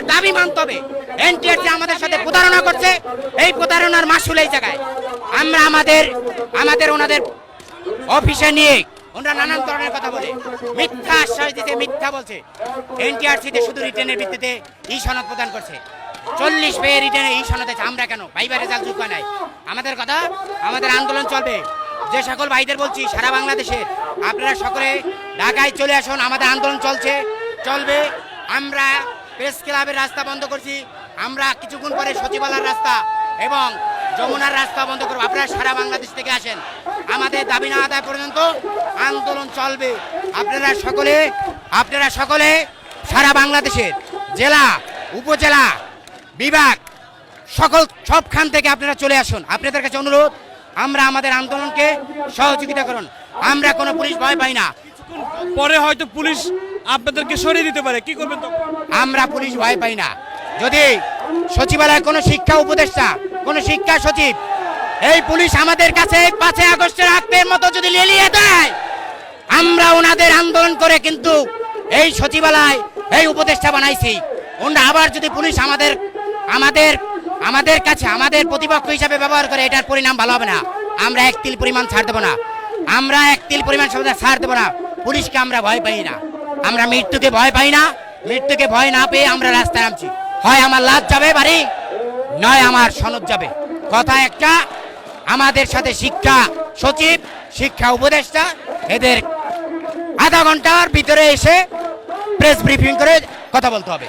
আমাদের দাবি মানতে হবে। এনটিআর যে আমাদের সাথে প্রতারণা করছে। এই প্রতারণার মাসুল এই জায়গায়। আমরা আমাদের আমাদের ওনাদের অফিসে নিয়ে ওনারা নানান ধরনের কথা বলে। মিথ্যা আশ্বাস দিতে মিথ্যা বলছে। এনটিআরসিতে শুধু রিটেনের ভিত্তিতে ই সনদ প্রদান করছে। চল্লিশ পেয়ে রিটেনে ই সনদ আছে। আমরা কেন? ভাইবার রেজাল্ট যোগ নাই। আমাদের কথা, আমাদের আন্দোলন চলবে। যে সকল ভাইদের বলছি, সারা বাংলাদেশে আপনারা সকলে ঢাকায় চলে আসুন। আমাদের আন্দোলন চলছে, চলবে। আমরা প্রেস ক্লাবের রাস্তা বন্ধ করছি। আমরা কিছুক্ষণ পরে সচিবালয়ের রাস্তা এবং যমুনার রাস্তা বন্ধ করব। আপনারা সারা বাংলাদেশ থেকে আসেন। আমাদের দাবি না আদায় পর্যন্ত আন্দোলন চলবে। আপনারা সকলে আপনারা সকলে সারা বাংলাদেশের জেলা, উপজেলা, বিভাগ, সকল, সবখান থেকে আপনারা চলে আসুন। আপনাদের কাছে অনুরোধ, আমরা আমাদের আন্দোলনকে সহযোগিতা করুন। আমরা কোনো পুলিশ ভয় পাই না। পরে হয়তো পুলিশ আপনাদেরকে সরিয়ে দিতে পারে। কি করবেন আমরা পুলিশ ভয় পাই না। যদি সচিবালয় কোনো শিক্ষা উপদেষ্টা, কোনো শিক্ষা সচিব এই পুলিশ আমাদের কাছে পাঁচই আগস্টের আগের মতো যদি লেলিয়ে দেয়, আমরা ওনাদের আন্দোলন করে কিন্তু এই সচিবালয়, এই উপদেষ্টা বানাইছি। ওনারা আবার যদি পুলিশ আমাদের আমাদের আমাদের কাছে, আমাদের প্রতিপক্ষ হিসাবে ব্যবহার করে, এটার পরিণাম ভালো হবে না। আমরা এক তিল পরিমাণ ছাড় দেবো না। আমরা এক তিল পরিমাণ ছাড় দেবো না। পুলিশকে আমরা ভয় পাই না। আমরা মৃত্যুকে ভয় পাই না। মৃত্যুকে ভয় না পেয়ে আমরা রাস্তায় নামছি। হয় আমার লাভ যাবে বাড়ি, নয় আমার সনদ যাবে। কথা একটা, আমাদের সাথে শিক্ষা সচিব, শিক্ষা উপদেষ্টা, এদের আধা ঘণ্টার ভিতরে এসে প্রেস ব্রিফিং করে কথা বলতে হবে।